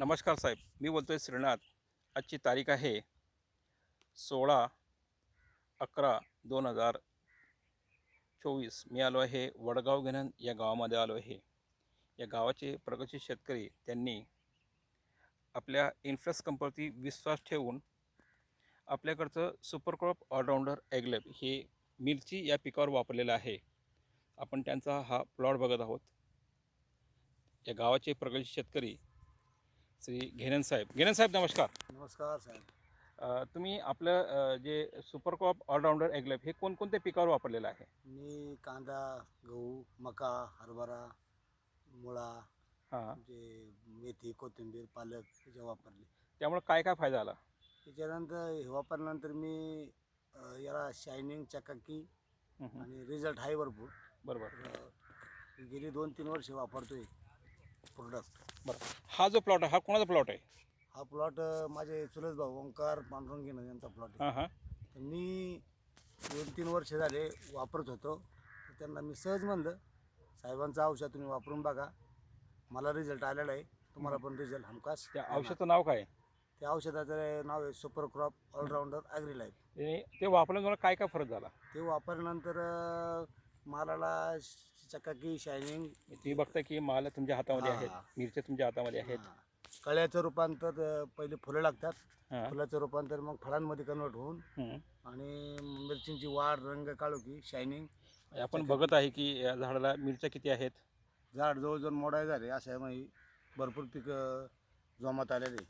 नमस्कार साहेब मी बोलतो आहे श्रीनाथ. आजची तारीख आहे सोळा अकरा दोन हजार चोवीस. मी आलो आहे वडगाव घेणन या गावामध्ये आलो आहे. या गावाचे प्रगतशील शेतकरी त्यांनी आपल्या इन्फ्लस कंपनीवरती विश्वास ठेवून आपल्याकडचं सुपर क्रॉप ऑलराऊंडर ॲग्लेब हे मिरची या पिकावर वापरलेलं आहे. आपण त्यांचा हा प्लॉट बघत आहोत. या गावाचे प्रगतशील शेतकरी श्री घेनन साहेब. घेनन साहेब नमस्कार. नमस्कार साहेब. अ, तुम्ही आपलं अ, जे सुपर क्रॉप ऑलराऊंडर ॲग्लेब हे कोणकोणत्या पिकावर वापरलेलं आहे? मी कांदा गहू मका हरभरा मुळा हां. म्हणजे मेथी कोथिंबीर पालक हे वापरले. त्यामुळे काय काय फायदा आला? त्याच्यानंतर हे वापरल्यानंतर मी अ, याला शायनिंग चकाकी. आणि रिझल्ट आहे भरपूर. बरोबर. अ, गेली दोन तीन वर्ष वापरतोय. प्रोडक्ट बरं. हा जो प्लॉट आहे हा कोणाचा प्लॉट आहे? हा प्लॉट माझे चुलत भाऊ ओंकार पांडुरंगीनं यांचा प्लॉट आहे. हां हां. तर मी दोन तीन वर्ष झाले वापरत होतो. तर त्यांना मी सहज म्हणलं साहेबांचं औषध तुम्ही वापरून बघा. मला रिझल्ट आलेला आहे. तुम्हाला पण रिझल्ट हमखास त्या येणार. औषधाचं नाव काय? आहे? त्या औषधाचं नाव आहे super crop allrounder agri life ते ते वापरल्यामुळे काय काय फरक झाला? ते वापरल्यानंतर अं, मालाला चकाकी शायनिंग तुम्ही बघता की माल तुमच्या हातामध्ये हां. आहेत मिरच्या तुमच्या हातामध्ये आहेत. कळ्याचं रूपांतर अं, पहिले फुलं लागतात. हां. फुलाचं रूपांतर मग फळांमध्ये कन्वर्ट होऊन. आणि मिरचींची वाढ रंग काळोखी शायनिंग आपण बघत आहे की या झाडाला मिरच्या किती आहेत? झाड जवळजवळ मोडाय झाले अशा म्हणजे भरपूर पिकं जोमात आलेले.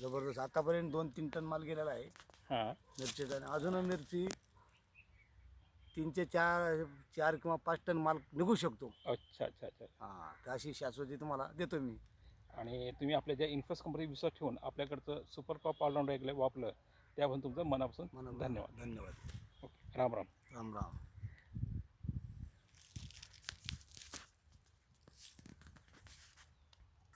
जबरदस्त. आतापर्यंत दोन तीन टन माल गेलेला आहे. हां. मिरचीचा. आणि अजून मिरची तीनचे चार चार किंवा पाच टन माल निघू शकतो. अच्छा अच्छा अच्छा. हां तर अशी शाश्वती तुम्हाला देतो मी. आणि तुम्ही आपल्या ज्या इन्फ्लस कंपनी विश्वास ठेवून आपल्याकडचं सुपर क्रॉप ऑलराऊंडर वापरलं त्याबद्दल तुमचं मनापासून मनापासून धन्यवाद. धन्यवाद. ओके राम राम. राम राम.